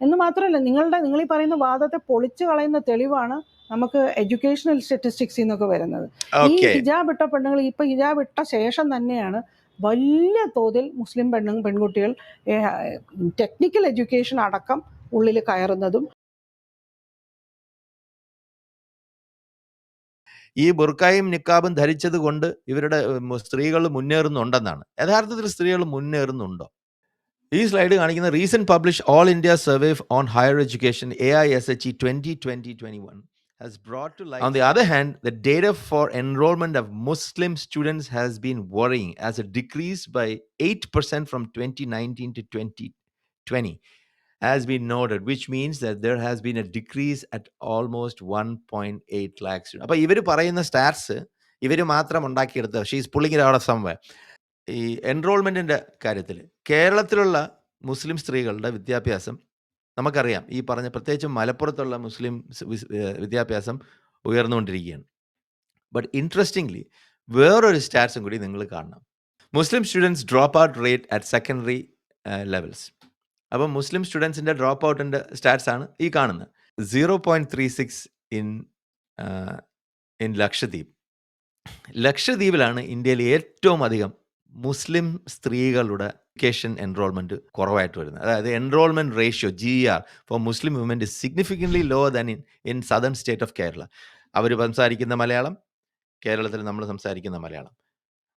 എന്ന് മാത്രമല്ല നിങ്ങളുടെ നിങ്ങൾ ഈ പറയുന്ന വാദത്തെ പൊളിച്ചു കളയുന്ന തെളിവാണ് നമുക്ക് എഡ്യൂക്കേഷണൽ സ്റ്റാറ്റിസ്റ്റിക്സിൽ നിന്നൊക്കെ വരുന്നത്. ഈ ഹിജാബ് ഇട്ട പെണ്ണുങ്ങൾ ഇപ്പൊ ഹിജാബ് ഇട്ട ശേഷം തന്നെയാണ് വലിയ തോതിൽ മുസ്ലിം പെണ്ണു പെൺകുട്ടികൾ ടെക്നിക്കൽ എഡ്യൂക്കേഷൻ അടക്കം ഉള്ളിൽ കയറുന്നതും ഈ ബുർക്കായും നിക്കാബും ധരിച്ചത് കൊണ്ട് ഇവരുടെ സ്ത്രീകൾ മുന്നേറുന്നുണ്ടെന്നാണ്. യഥാർത്ഥത്തിൽ സ്ത്രീകൾ മുന്നേറുന്നുണ്ടോ? ഈ സ്ലൈഡ് കാണിക്കുന്ന recent publish all India survey on higher education A I S H E twenty twenty twenty one has brought to light. On the other hand, the data for enrollment of Muslim students has been worrying as it decreased by 8% from 2019 to 2020 has been noted, which means that there has been a decrease at almost 1.8 lakhs. അപ്പോൾ ഇവർ പറയുന്ന stats ഇവർ മാത്രം ഉണ്ടാക്കിയെടുത്ത she's pulling out of someway ഈ എൻറോൾമെന്റിന്റെ കാര്യത്തിൽ കേരളത്തിലുള്ള മുസ്ലിം സ്ത്രീകളുടെ വിദ്യാഭ്യാസം നമുക്കറിയാം. ഈ പറഞ്ഞ പ്രത്യേകിച്ചും മലപ്പുറത്തുള്ള മുസ്ലിം വിദ്യാഭ്യാസം ഉയർന്നുകൊണ്ടിരിക്കുകയാണ്. ബട്ട് ഇൻട്രസ്റ്റിംഗ്ലി വേറൊരു സ്റ്റാറ്റ്സും കൂടി നിങ്ങൾ കാണണം. Muslim students drop out rate at secondary levels അപ്പം മുസ്ലിം സ്റ്റുഡൻസിന്റെ ഡ്രോപ്പ് ഔട്ടിന്റെ സ്റ്റാറ്റ്സ് ആണ് ഈ കാണുന്നത്. Zero point three six in in Lakshadweep ലക്ഷദ്വീപിലാണ് ഇന്ത്യയിൽ ഏറ്റവും അധികം മുസ്ലിം സ്ത്രീകളുടെ എഡ്യൂക്കേഷൻ എൻറോൾമെന്റ് കുറവായിട്ട് വരുന്നത്. അതായത് enrolment ratio G R for Muslim woman is significantly low than in in southern state of Kerala അവർ സംസാരിക്കുന്ന മലയാളം കേരളത്തിൽ നമ്മൾ സംസാരിക്കുന്ന മലയാളം.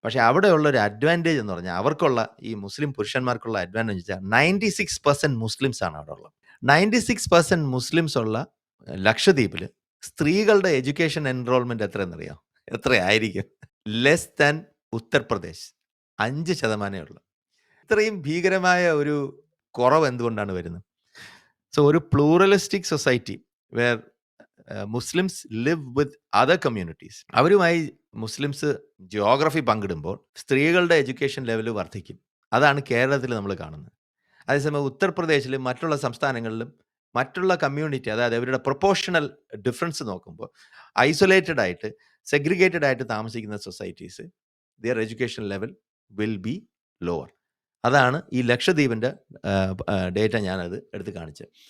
പക്ഷേ അവിടെയുള്ള ഒരു അഡ്വാന്റേജ് എന്ന് പറഞ്ഞാൽ അവർക്കുള്ള ഈ മുസ്ലിം പുരുഷന്മാർക്കുള്ള അഡ്വാന്റേജ് വെച്ചാൽ നയന്റി സിക്സ് പെർസെന്റ് മുസ്ലിംസ് ആണ് അവിടെ ഉള്ളത്. നയന്റി സിക്സ് പെർസെന്റ് മുസ്ലിംസ് ഉള്ള ലക്ഷദ്വീപിൽ സ്ത്രീകളുടെ എഡ്യൂക്കേഷൻ എൻറോൾമെന്റ് എത്രയെന്നറിയാം? എത്രയായിരിക്കും? Less than Uttar Pradesh. അഞ്ച് ശതമാനമേ ഉള്ളൂ. ഇത്രയും ഭീകരമായ ഒരു കുറവ് എന്തുകൊണ്ടാണ് വരുന്നത്? സോ ഒരു pluralistic society where Muslims live with other communities. അവരുമായി മുസ്ലിംസ് ജിയോഗ്രഫി പങ്കിടുമ്പോൾ സ്ത്രീകളുടെ എഡ്യൂക്കേഷൻ ലെവൽ വർദ്ധിക്കും. അതാണ് കേരളത്തിൽ നമ്മൾ കാണുന്നത്. അതേസമയം ഉത്തർപ്രദേശിലും മറ്റുള്ള സംസ്ഥാനങ്ങളിലും മറ്റുള്ള കമ്മ്യൂണിറ്റി അതായത് അവരുടെ പ്രൊപ്പോർഷണൽ ഡിഫറൻസ് നോക്കുമ്പോൾ ഐസൊലേറ്റഡ് ആയിട്ട് സെഗ്രിഗേറ്റഡ് ആയിട്ട് താമസിക്കുന്ന societies their education level will be lower അതാണ് ഈ ലക്ഷദ്വീപിന്റെ ഡേറ്റ ഞാനത് എടുത്ത് കാണിച്ചത്.